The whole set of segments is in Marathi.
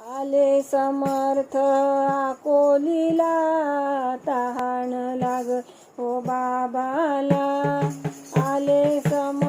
आले समर्थ आकोलीला तहान लाग ओ बाबाला. आले समर्थ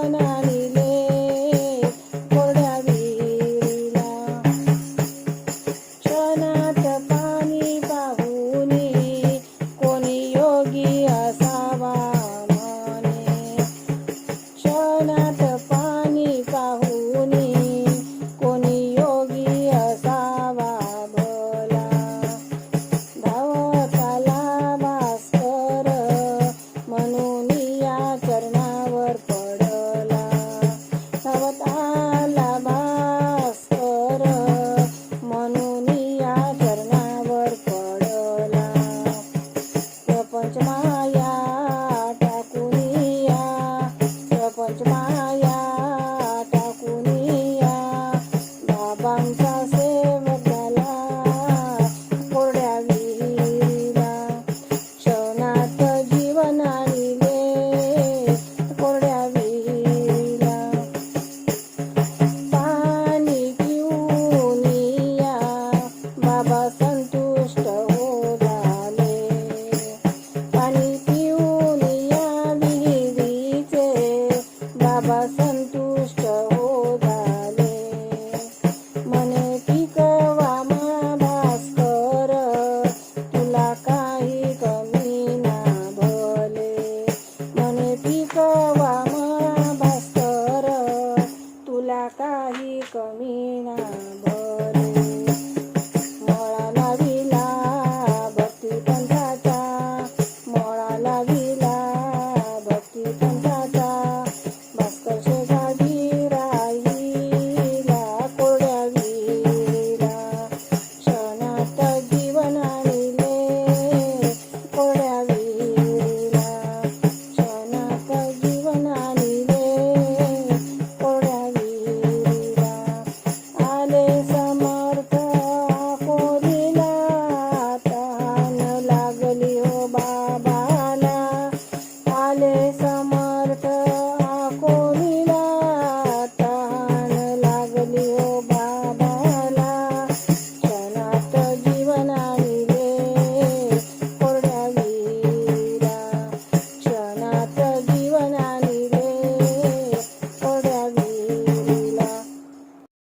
在那儿